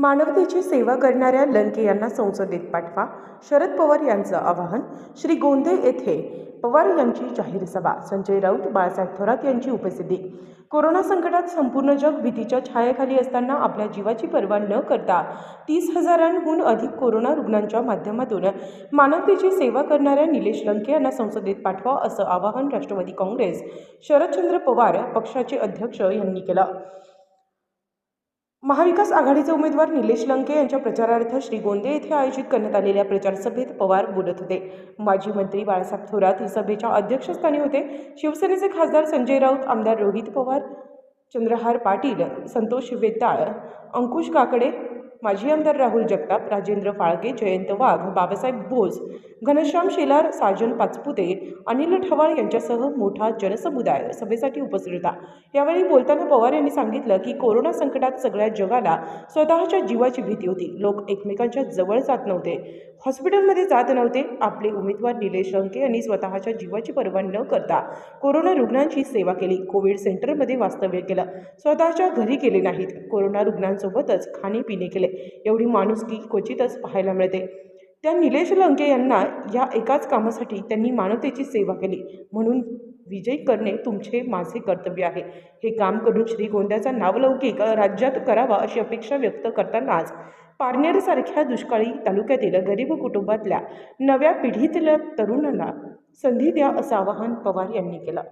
मानवतेची सेवा करणाऱ्या लंके यांना संसदेत पाठवा. शरद पवार यांचं आवाहन श्री गोंदे येथे पवार यांची जाहीर सभा. संजय राऊत बाळासाहेब थोरात यांची उपस्थिती. कोरोना संकटात संपूर्ण जग भीतीच्या छायेखाली असताना आपल्या जीवाची पर्वा न करता तीस हजारांहून अधिक कोरोना रुग्णांच्या माध्यमातून मानवतेची सेवा करणाऱ्या निलेश लंके यांना संसदेत पाठवा असं आवाहन राष्ट्रवादी काँग्रेस शरदचंद्र पवार पक्षाचे अध्यक्ष यांनी केलं. महाविकास आघाडीचे उमेदवार निलेश लंके यांच्या प्रचारार्थ श्रीगोंदे येथे आयोजित करण्यात आलेल्या प्रचारसभेत पवार बोलत होते. माजी मंत्री बाळासाहेब थोरात सभेच्या अध्यक्षस्थानी होते. शिवसेनेचे खासदार संजय राऊत आमदार रोहित पवार चंद्रहार पाटील संतोष वेताळ अंकुश काकडे माजी आमदार राहुल जगताप राजेंद्र फाळके जयंत वाघ बाबासाहेब बोस घनश्याम शेलार साजन पाचपुते अनिल ठवाळ यांच्यासह मोठा जनसमुदाय सभेसाठी उपस्थित होता. यावेळी बोलताना पवार यांनी सांगितलं की कोरोना संकटात सगळ्या जगाला स्वतःच्या जीवाची भीती होती. लोक एकमेकांच्या जवळ जात नव्हते. हॉस्पिटलमध्ये जात नव्हते. आपले उमेदवार निलेश लंके यांनी स्वतःच्या जीवाची पर्वा न करता कोरोना रुग्णांची सेवा केली. कोविड सेंटरमध्ये वास्तव्य केलं. स्वतःच्या घरी केले नाहीत. कोरोना रुग्णांसोबतच खाणे केले. एवढी माणुसकी क्वचितच पाहायला मिळते. त्या निलेश लंके यांना या एकाच कामासाठी त्यांनी मानवतेची सेवा केली. म्हणून विजय करणे तुमचे माझे कर्तव्य आहे. हे काम करून श्रीगोंद्याचा नावलौकिक राज्यात करावा अशी अपेक्षा व्यक्त करतानाच पारनेरसारख्या दुष्काळी तालुक्यातील गरीब कुटुंबातल्या नव्या पिढीतल्या तरुणांना संधी द्या असं आवाहन पवार यांनी केलं.